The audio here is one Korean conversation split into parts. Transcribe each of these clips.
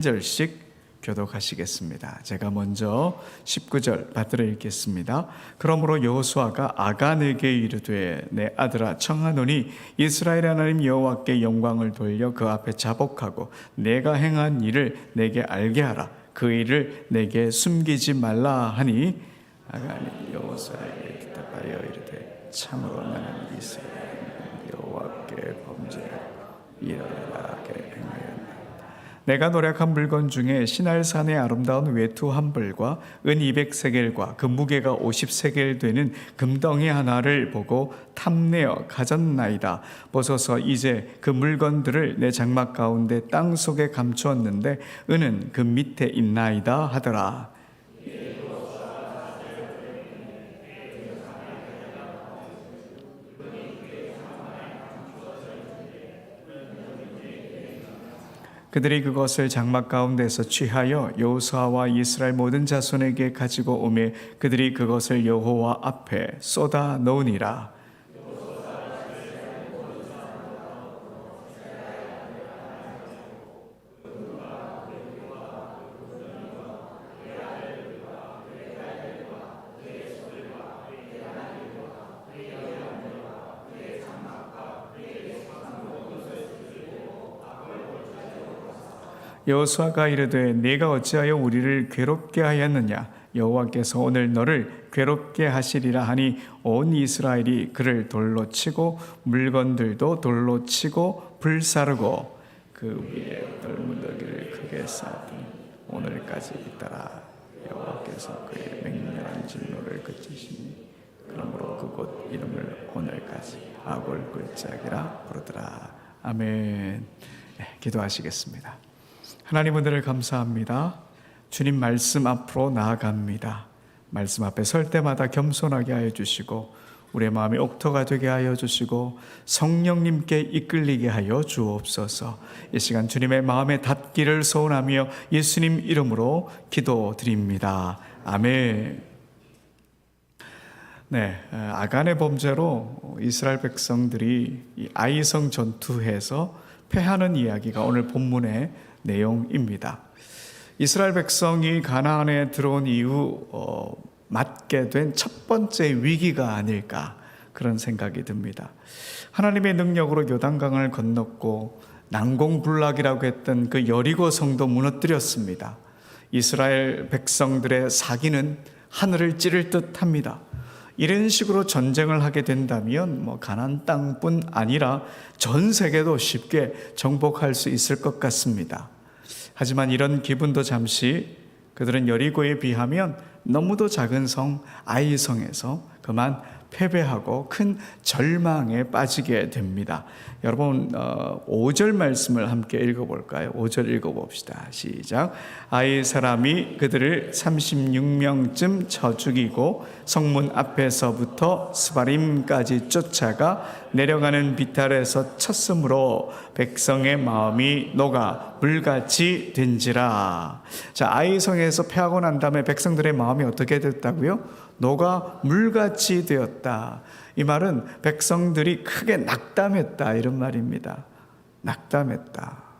절씩 교독하시겠습니다. 제가 먼저 19절 받들어 읽겠습니다. 그러므로 여호수아가 아간에게 이르되 내 아들아 청하노니 이스라엘 하나님 여호와께 영광을 돌려 그 앞에 자복하고 내가 행한 일을 내게 알게 하라. 그 일을 내게 숨기지 말라 하니 아간이 여호수아에게 대답하여 이르되 참으로 나는 이스라엘 여호와께 범죄하고 행하였다. 내가 노력한 물건 중에 신할산의 아름다운 외투 한 벌과 은 200세겔과 그 무게가 50세겔 되는 금덩이 하나를 보고 탐내어 가졌나이다. 보소서 이제 그 물건들을 내 장막 가운데 땅 속에 감추었는데 은은 그 밑에 있나이다 하더라. 그들이 그것을 장막 가운데서 취하여 여호수아와 이스라엘 모든 자손에게 가지고 오매 그들이 그것을 여호와 앞에 쏟아 놓으니라. 여호수아가 이르되 네가 어찌하여 우리를 괴롭게 하였느냐? 여호와께서 오늘 너를 괴롭게 하시리라 하니 온 이스라엘이 그를 돌로 치고 물건들도 돌로 치고 불사르고 그 위에 널무더기를 크게 쌓더니 오늘까지 있더라. 여호와께서 그의 맹렬한 진노를 그치시니 그러므로 그곳 이름을 오늘까지 아골 굴짝이라 부르더라. 아멘. 네, 기도하시겠습니다. 하나님 은혜를 감사합니다. 주님 말씀 앞으로 나아갑니다. 말씀 앞에 설 때마다 겸손하게 하여 주시고 우리의 마음이 옥토가 되게 하여 주시고 성령님께 이끌리게 하여 주옵소서. 이 시간 주님의 마음에 닿기를 소원하며 예수님 이름으로 기도드립니다. 아멘. 네, 아간의 범죄로 이스라엘 백성들이 이 아이성 전투에서 패하는 이야기가 오늘 본문의 내용입니다. 이스라엘 백성이 가나안에 들어온 이후 어, 맞게 된 첫 번째 위기가 아닐까 그런 생각이 듭니다. 하나님의 능력으로 요단강을 건넜고 난공불락이라고 했던 그 여리고 성도 무너뜨렸습니다. 이스라엘 백성들의 사기는 하늘을 찌를 듯합니다. 이런 식으로 전쟁을 하게 된다면 뭐 가난 땅뿐 아니라 전 세계도 쉽게 정복할 수 있을 것 같습니다. 하지만 이런 기분도 잠시 그들은 여리고에 비하면 너무도 작은 성 아이성에서 그만 패배하고 큰 절망에 빠지게 됩니다. 여러분 5절 말씀을 함께 읽어볼까요? 5절 읽어봅시다. 시작. 아이 사람이 그들을 36명쯤 쳐 죽이고 성문 앞에서부터 스바림까지 쫓아가 내려가는 비탈에서 쳤으므로 백성의 마음이 녹아 물같이 된지라. 자 아이 성에서 패하고 난 다음에 백성들의 마음이 어떻게 됐다고요? 녹아 물같이 되었다. 이 말은 백성들이 크게 낙담했다 이런 말입니다. 낙담했다.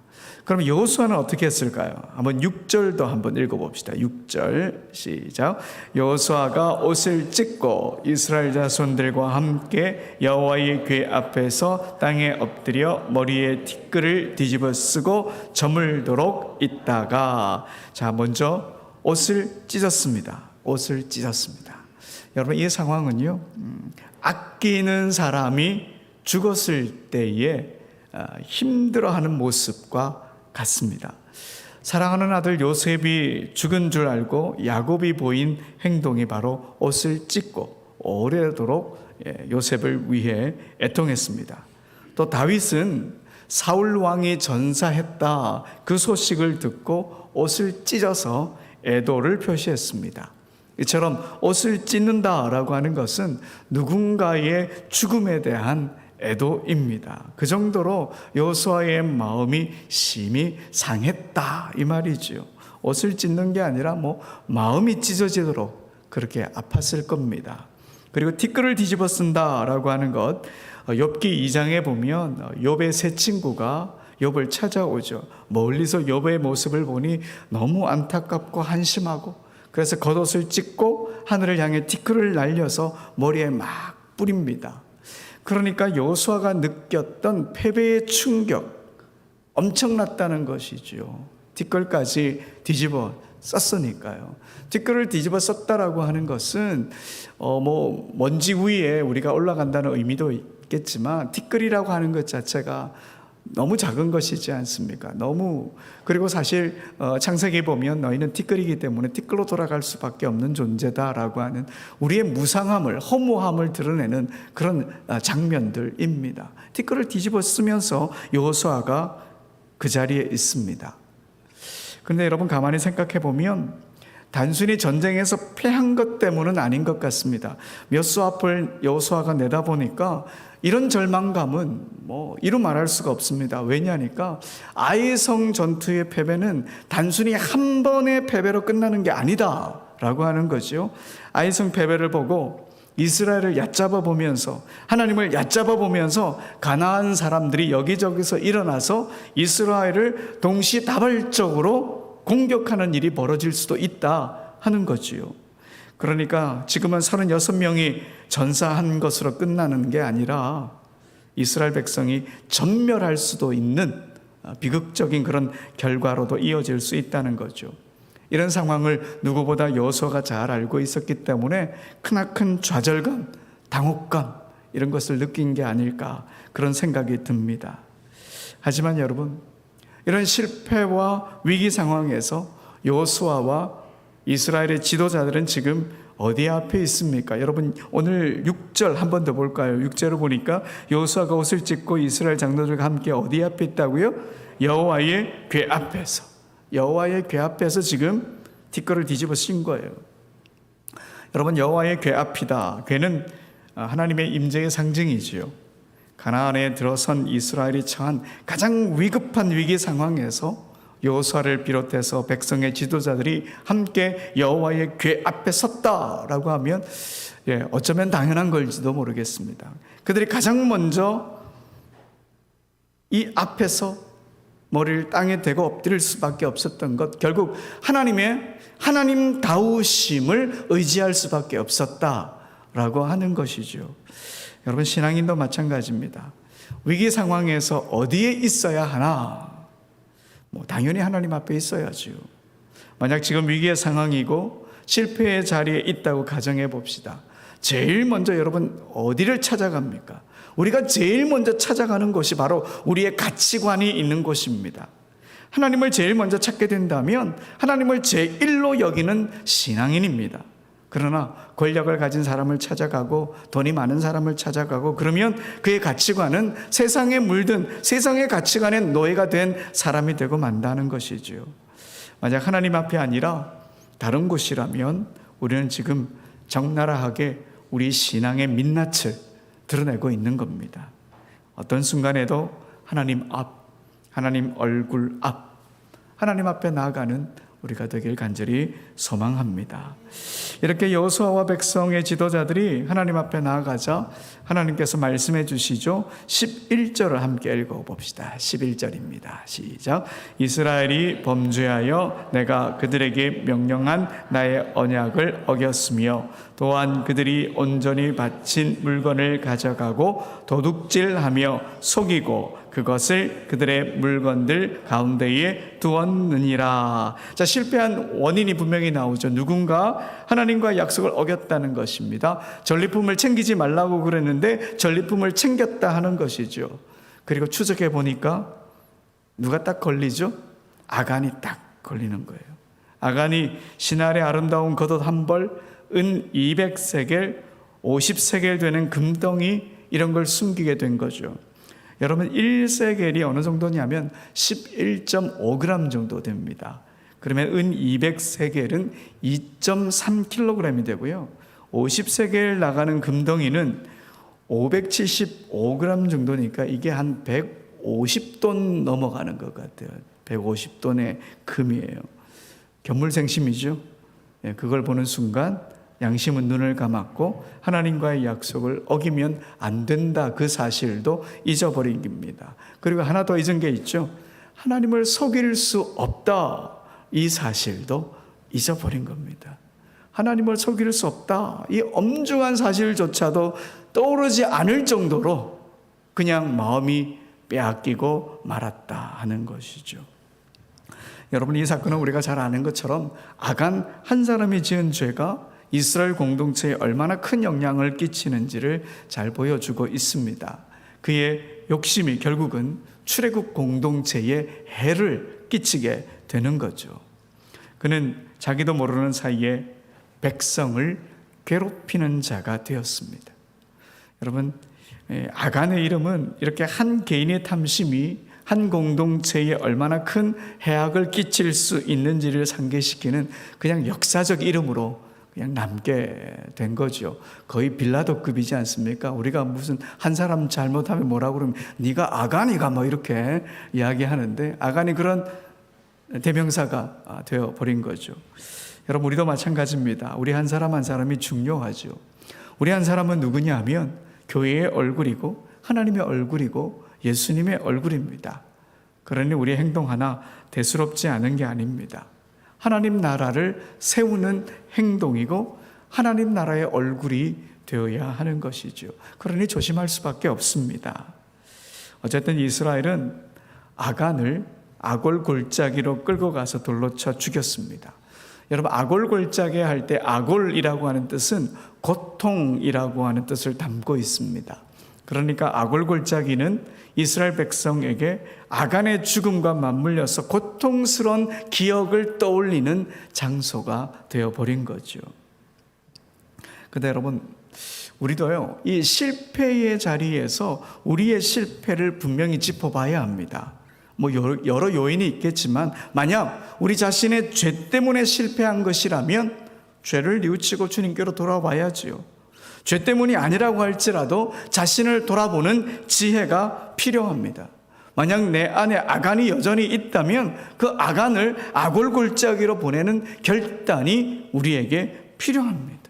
그럼 여호수아는 어떻게 했을까요? 한번 6절도 한번 읽어봅시다. 6절 시작. 여호수아가 옷을 찢고 이스라엘 자손들과 함께 여호와의 궤 앞에서 땅에 엎드려 머리에 티끌을 뒤집어 쓰고 저물도록 있다가 자 먼저 옷을 찢었습니다. 옷을 찢었습니다. 여러분 이 상황은요 음, 아끼는 사람이 죽었을 때에 힘들어하는 모습과 같습니다. 사랑하는 아들 요셉이 죽은 줄 알고 야곱이 보인 행동이 바로 옷을 찢고 오래도록 예, 요셉을 위해 애통했습니다. 또 다윗은 사울 왕이 전사했다 그 소식을 듣고 옷을 찢어서 애도를 표시했습니다. 이처럼 옷을 찢는다라고 하는 것은 누군가의 죽음에 대한 애도입니다. 그 정도로 여호수아의 마음이 심히 상했다 이 말이지요. 옷을 찢는 게 아니라 뭐 마음이 찢어지도록 그렇게 아팠을 겁니다. 그리고 티끌을 뒤집어 쓴다라고 하는 것 욥기 2장에 보면 욥의 세 친구가 욥을 찾아오죠. 멀리서 욥의 모습을 보니 너무 안타깝고 한심하고 그래서 겉옷을 찢고 하늘을 향해 티끌을 날려서 머리에 막 뿌립니다. 그러니까 여호수아가 느꼈던 패배의 충격 엄청났다는 것이죠. 뒷글까지 뒤집어 썼으니까요. 뒷글을 뒤집어 썼다라고 하는 것은 어 뭐 먼지 위에 우리가 올라간다는 의미도 있겠지만 뒷글이라고 하는 것 자체가 너무 작은 것이지 않습니까? 너무 그리고 사실 어, 창세기 보면 너희는 티끌이기 때문에 티끌로 돌아갈 수밖에 없는 존재다라고 하는 우리의 무상함을 허무함을 드러내는 그런 아, 장면들입니다. 티끌을 뒤집어 쓰면서 여호수아가 그 자리에 있습니다. 그런데 여러분 가만히 생각해 보면 단순히 전쟁에서 패한 것 때문은 아닌 것 같습니다. 몇 수 앞을 여호수아가 내다 보니까 이런 절망감은 뭐 이루 말할 수가 없습니다. 왜냐하니까 아이성 전투의 패배는 단순히 한 번의 패배로 끝나는 게 아니다라고 하는 거죠. 아이성 패배를 보고 이스라엘을 얕잡아 보면서 하나님을 얕잡아 보면서 가나안 사람들이 여기저기서 일어나서 이스라엘을 동시다발적으로 공격하는 일이 벌어질 수도 있다 하는 거지요. 그러니까 지금은 36명이 전사한 것으로 끝나는 게 아니라 이스라엘 백성이 전멸할 수도 있는 비극적인 그런 결과로도 이어질 수 있다는 거죠. 이런 상황을 누구보다 여호수아가 잘 알고 있었기 때문에 크나큰 좌절감, 당혹감 이런 것을 느낀 게 아닐까 그런 생각이 듭니다. 하지만 여러분 이런 실패와 위기 상황에서 여호수아와 이스라엘의 지도자들은 지금 어디 앞에 있습니까? 여러분 오늘 6절 한 번 더 볼까요? 6절을 보니까 여호수아가 옷을 찢고 이스라엘 장로들과 함께 어디 앞에 있다고요? 여호와의 궤 앞에서 여호와의 궤 앞에서 지금 뒷거를 뒤집어 쓴 거예요. 여러분 여호와의 궤 앞이다. 궤는 하나님의 임재의 상징이지요. 가나안에 들어선 이스라엘이 처한 가장 위급한 위기 상황에서 여호수아를 비롯해서 백성의 지도자들이 함께 여호와의 궤 앞에 섰다라고 하면 예, 어쩌면 당연한 걸지도 모르겠습니다. 그들이 가장 먼저 이 앞에서 머리를 땅에 대고 엎드릴 수밖에 없었던 것 결국 하나님의 하나님 다우심을 의지할 수밖에 없었다라고 하는 것이죠. 여러분 신앙인도 마찬가지입니다. 위기 상황에서 어디에 있어야 하나? 뭐 당연히 하나님 앞에 있어야지요. 만약 지금 위기의 상황이고 실패의 자리에 있다고 가정해 봅시다. 제일 먼저 여러분 어디를 찾아갑니까? 우리가 제일 먼저 찾아가는 곳이 바로 우리의 가치관이 있는 곳입니다. 하나님을 제일 먼저 찾게 된다면 하나님을 제1로 여기는 신앙인입니다. 그러나 권력을 가진 사람을 찾아가고 돈이 많은 사람을 찾아가고 그러면 그의 가치관은 세상에 물든 세상의 가치관에 노예가 된 사람이 되고 만다는 것이지요. 만약 하나님 앞이 아니라 다른 곳이라면 우리는 지금 적나라하게 우리 신앙의 민낯을 드러내고 있는 겁니다. 어떤 순간에도 하나님 앞, 하나님 얼굴 앞, 하나님 앞에 나아가는 우리가 되길 간절히 소망합니다. 이렇게 여호수아와 백성의 지도자들이 하나님 앞에 나아가자 하나님께서 말씀해 주시죠. 11절을 함께 읽어 봅시다. 11절입니다. 시작. 이스라엘이 범죄하여 내가 그들에게 명령한 나의 언약을 어겼으며 또한 그들이 온전히 바친 물건을 가져가고 도둑질하며 속이고 그것을 그들의 물건들 가운데에 두었느니라. 자, 실패한 원인이 분명히 나오죠. 누군가 하나님과 약속을 어겼다는 것입니다. 전리품을 챙기지 말라고 그랬는데 전리품을 챙겼다 하는 것이죠. 그리고 추적해 보니까 누가 딱 걸리죠? 아간이 딱 걸리는 거예요. 아간이 신할의 아름다운 겉옷 한 벌, 은 200세겔, 50세겔 되는 금덩이 이런 걸 숨기게 된 거죠. 여러분 1세겔이 어느 정도냐면 11.5g 정도 됩니다. 그러면 은 200세겔은 2.3kg이 되고요. 50세겔 나가는 금덩이는 575g 정도니까 이게 한 150돈 넘어가는 것 같아요. 150돈의 금이에요. 견물생심이죠. 예, 그걸 보는 순간 양심은 눈을 감았고 하나님과의 약속을 어기면 안 된다 그 사실도 잊어버린 겁니다. 그리고 하나 더 잊은 게 있죠. 하나님을 속일 수 없다 이 사실도 잊어버린 겁니다. 하나님을 속일 수 없다 이 엄중한 사실조차도 떠오르지 않을 정도로 그냥 마음이 빼앗기고 말았다 하는 것이죠. 여러분 이 사건은 우리가 잘 아는 것처럼 아간 한 사람이 지은 죄가 이스라엘 공동체에 얼마나 큰 영향을 끼치는지를 잘 보여주고 있습니다. 그의 욕심이 결국은 출애굽 공동체에 해를 끼치게 되는 거죠. 그는 자기도 모르는 사이에 백성을 괴롭히는 자가 되었습니다. 여러분 예, 아간의 이름은 이렇게 한 개인의 탐심이 한 공동체에 얼마나 큰 해악을 끼칠 수 있는지를 상기시키는 그냥 역사적 이름으로 그냥 남게 된 거죠. 거의 빌라도급이지 않습니까? 우리가 무슨 한 사람 잘못하면 뭐라고 그러면 네가 아간이가 뭐 이렇게 이야기하는데 아간이 그런 대명사가 되어 버린 거죠. 여러분 우리도 마찬가지입니다. 우리 한 사람 한 사람이 중요하죠. 우리 한 사람은 누구냐 하면 교회의 얼굴이고 하나님의 얼굴이고 예수님의 얼굴입니다. 그러니 우리의 행동 하나 대수롭지 않은 게 아닙니다. 하나님 나라를 세우는 행동이고 하나님 나라의 얼굴이 되어야 하는 것이죠. 그러니 조심할 수밖에 없습니다. 어쨌든 이스라엘은 아간을 아골 골짜기로 끌고 가서 돌로 쳐 죽였습니다. 여러분 아골 골짜기 할 때 아골이라고 하는 뜻은 고통이라고 하는 뜻을 담고 있습니다. 그러니까 아골 골짜기는 이스라엘 백성에게 아간의 죽음과 맞물려서 고통스러운 기억을 떠올리는 장소가 되어 버린 거죠. 근데 여러분 우리도요 이 실패의 자리에서 우리의 실패를 분명히 짚어봐야 합니다. 뭐 여러 요인이 있겠지만 만약 우리 자신의 죄 때문에 실패한 것이라면 죄를 뉘우치고 주님께로 돌아와야지요. 죄 때문이 아니라고 할지라도 자신을 돌아보는 지혜가 필요합니다. 만약 내 안에 아간이 여전히 있다면 그 아간을 아골 골짜기로 보내는 결단이 우리에게 필요합니다.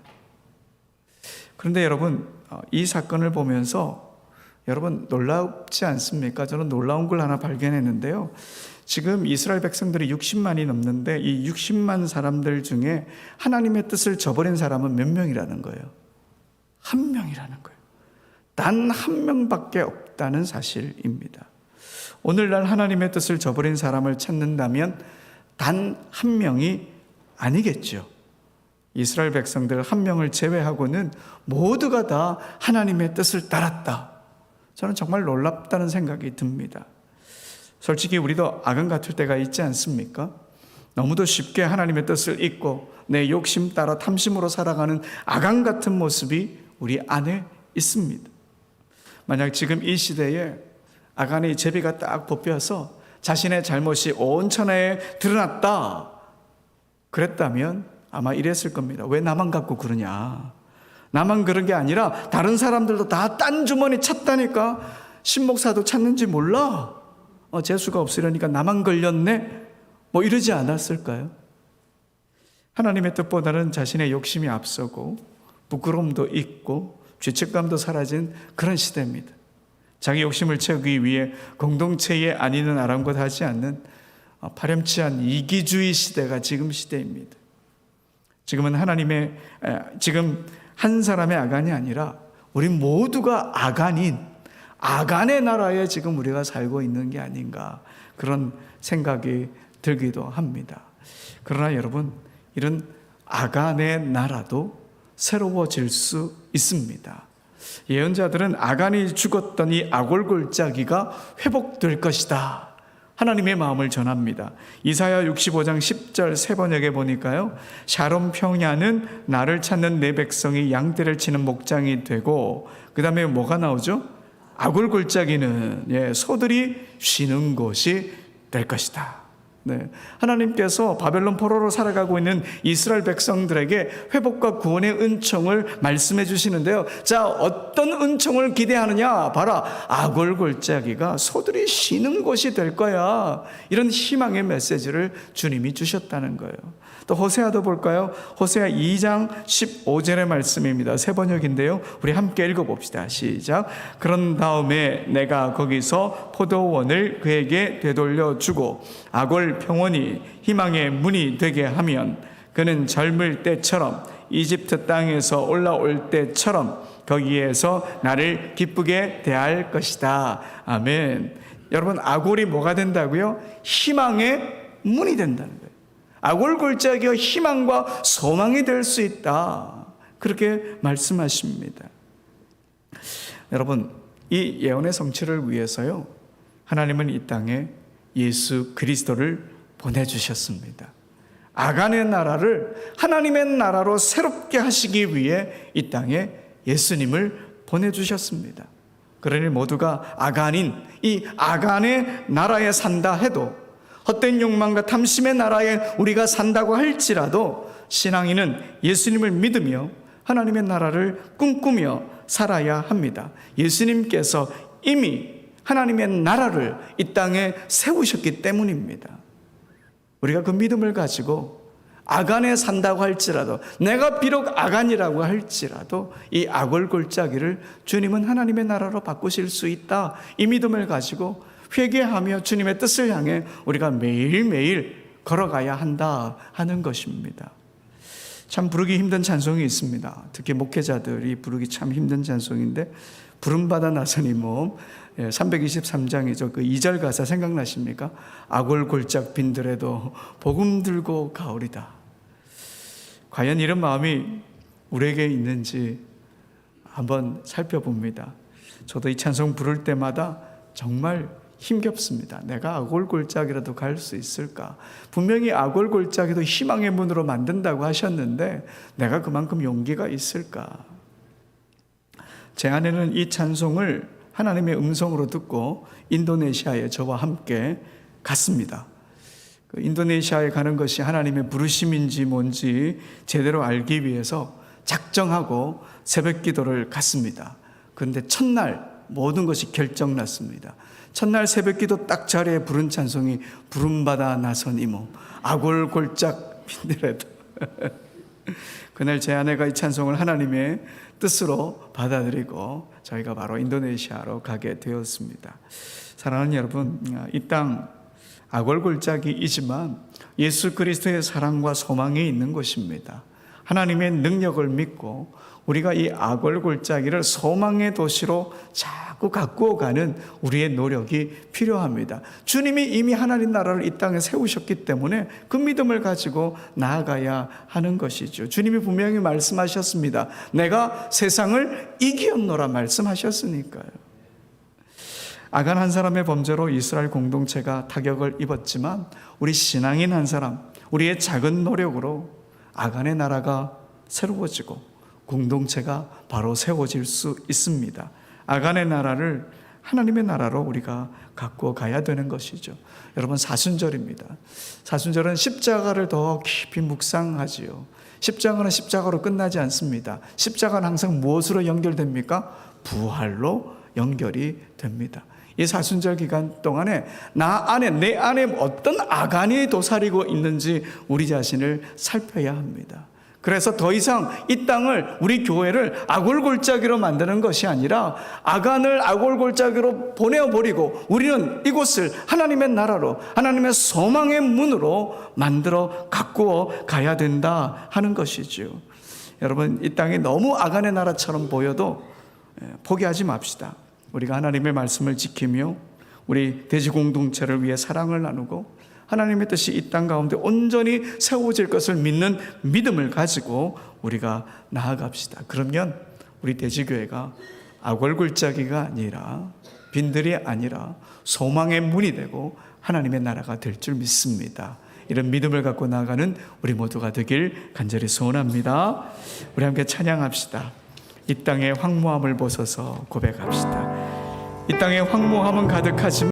그런데 여러분, 어, 이 사건을 보면서 여러분 놀랍지 않습니까? 저는 놀라운 걸 하나 발견했는데요. 지금 이스라엘 백성들이 60만이 넘는데 이 60만 사람들 중에 하나님의 뜻을 저버린 사람은 몇 명이라는 거예요? 한 명이라는 거예요. 단 한 명밖에 없다는 사실입니다. 오늘날 하나님의 뜻을 저버린 사람을 찾는다면 단 한 명이 아니겠죠. 이스라엘 백성들 한 명을 제외하고는 모두가 다 하나님의 뜻을 따랐다. 저는 정말 놀랍다는 생각이 듭니다. 솔직히 우리도 악은 같을 때가 있지 않습니까? 너무도 쉽게 하나님의 뜻을 잊고 내 욕심 따라 탐심으로 살아가는 아간 같은 모습이 우리 안에 있습니다. 만약 지금 이 시대에 아간의 제비가 딱 뽑혀서 자신의 잘못이 온 천하에 드러났다. 그랬다면 아마 이랬을 겁니다. 왜 나만 갖고 그러냐? 나만 그런 게 아니라 다른 사람들도 다 딴 주머니 찾다니까 신목사도 찾는지 몰라. 어, 재수가 없으려니까 나만 걸렸네. 뭐 이러지 않았을까요? 하나님의 뜻보다는 자신의 욕심이 앞서고 부끄러움도 있고 죄책감도 사라진 그런 시대입니다. 자기 욕심을 채우기 위해 공동체에 아니는 아랑곳 하지 않는 어, 파렴치한 이기주의 시대가 지금 시대입니다. 지금은 하나님의 지금 한 사람의 아간이 아니라 우리 모두가 아간인 아간의 나라에 지금 우리가 살고 있는 게 아닌가 그런 생각이 들기도 합니다. 그러나 여러분 이런 아간의 나라도 새로워질 수 있습니다. 예언자들은 아간이 죽었던 이 아골 골짜기가 회복될 것이다. 하나님의 마음을 전합니다. 이사야 65장 10절 세 번역에 보니까요. 샤롬 평야는 나를 찾는 내 백성이 양떼를 치는 목장이 되고 그다음에 뭐가 나오죠? 아굴 골짜기는 예, 소들이 쉬는 곳이 될 것이다. 네. 하나님께서 바벨론 포로로 살아가고 있는 이스라엘 백성들에게 회복과 구원의 은총을 말씀해 주시는데요. 자, 어떤 은총을 기대하느냐? 봐라. 아골 골짜기가 소들이 쉬는 곳이 될 거야. 이런 희망의 메시지를 주님이 주셨다는 거예요. 또 호세아도 볼까요? 호세아 2장 15절의 말씀입니다. 세 번역인데요. 우리 함께 읽어 봅시다. 시작. 그런 다음에 내가 거기서 포도원을 그에게 되돌려 주고 아골 평원이 희망의 문이 되게 하면 그는 젊을 때처럼 이집트 땅에서 올라올 때처럼 거기에서 나를 기쁘게 대할 것이다. 아멘. 여러분 아골이 뭐가 된다고요? 희망의 문이 된다는 거예요. 아골 골짜기가 희망과 소망이 될 수 있다. 그렇게 말씀하십니다. 여러분, 이 예언의 성취를 위해서요. 하나님은 이 땅에 예수 그리스도를 보내 주셨습니다. 아간의 나라를 하나님의 나라로 새롭게 하시기 위해 이 땅에 예수님을 보내 주셨습니다. 그러니 모두가 아간인 이 아간의 나라에 산다 해도 헛된 욕망과 탐심의 나라에 우리가 산다고 할지라도 신앙인은 예수님을 믿으며 하나님의 나라를 꿈꾸며 살아야 합니다. 예수님께서 이미 하나님의 나라를 이 땅에 세우셨기 때문입니다. 우리가 그 믿음을 가지고 아간에 산다고 할지라도 내가 비록 아간이라고 할지라도 이 악월 골짜기를 주님은 하나님의 나라로 바꾸실 수 있다. 이 믿음을 가지고 회개하며 주님의 뜻을 향해 우리가 매일매일 걸어가야 한다 하는 것입니다. 참 부르기 힘든 찬송이 있습니다. 특히 목회자들이 부르기 참 힘든 찬송인데 부름받아 나서니 몸 323장이죠. 그 2절 가사 생각나십니까? 아골 골짝 빈들에도 복음 들고 가오리다. 과연 이런 마음이 우리에게 있는지 한번 살펴봅니다. 저도 이 찬송 부를 때마다 정말 힘겹습니다. 내가 아골 골짜기라도 갈 수 있을까? 분명히 아골 골짜기도 희망의 문으로 만든다고 하셨는데 내가 그만큼 용기가 있을까? 제 아내는 이 찬송을 하나님의 음성으로 듣고 인도네시아에 저와 함께 갔습니다. 그 인도네시아에 가는 것이 하나님의 부르심인지 뭔지 제대로 알기 위해서 작정하고 새벽 기도를 갔습니다. 그런데 첫날 모든 것이 결정났습니다. 첫날 새벽 기도 딱 자리에 부른 찬송이 부름받아 나선 이몸 아골 골짝 빈들에도 그날 제 아내가 이 찬송을 하나님의 뜻으로 받아들이고 저희가 바로 인도네시아로 가게 되었습니다. 사랑하는 여러분, 이 땅 아골 골짜기이지만 예수 그리스도의 사랑과 소망이 있는 곳입니다. 하나님의 능력을 믿고 우리가 이 아골 골짜기를 소망의 도시로 자꾸 가꾸어 가는 우리의 노력이 필요합니다. 주님이 이미 하나님 나라를 이 땅에 세우셨기 때문에 그 믿음을 가지고 나아가야 하는 것이죠. 주님이 분명히 말씀하셨습니다. 내가 세상을 이기었노라 말씀하셨으니까요. 아간 한 사람의 범죄로 이스라엘 공동체가 타격을 입었지만 우리 신앙인 한 사람, 우리의 작은 노력으로 아간의 나라가 새로워지고 공동체가 바로 세워질 수 있습니다. 아간의 나라를 하나님의 나라로 우리가 갖고 가야 되는 것이죠. 여러분 사순절입니다. 사순절은 십자가를 더 깊이 묵상하지요. 십자가는 십자가로 끝나지 않습니다. 십자가는 항상 무엇으로 연결됩니까? 부활로 연결이 됩니다. 이 사순절 기간 동안에 나 안에 내 안에 어떤 아간이 도사리고 있는지 우리 자신을 살펴야 합니다. 그래서 더 이상 이 땅을 우리 교회를 아골골짜기로 만드는 것이 아니라 아간을 아골골짜기로 보내버리고 우리는 이곳을 하나님의 나라로 하나님의 소망의 문으로 만들어 가꾸어 가야 된다 하는 것이죠. 여러분 이 땅이 너무 아간의 나라처럼 보여도 포기하지 맙시다. 우리가 하나님의 말씀을 지키며 우리 돼지 공동체를 위해 사랑을 나누고 하나님의 뜻이 이 땅 가운데 온전히 세워질 것을 믿는 믿음을 가지고 우리가 나아갑시다. 그러면 우리 돼지교회가 악월굴짜기가 아니라 빈들이 아니라 소망의 문이 되고 하나님의 나라가 될 줄 믿습니다. 이런 믿음을 갖고 나가는 우리 모두가 되길 간절히 소원합니다. 우리 함께 찬양합시다. 이 땅의 황무함을 벗어서 고백합시다. 이 땅에 황무함은 가득하지만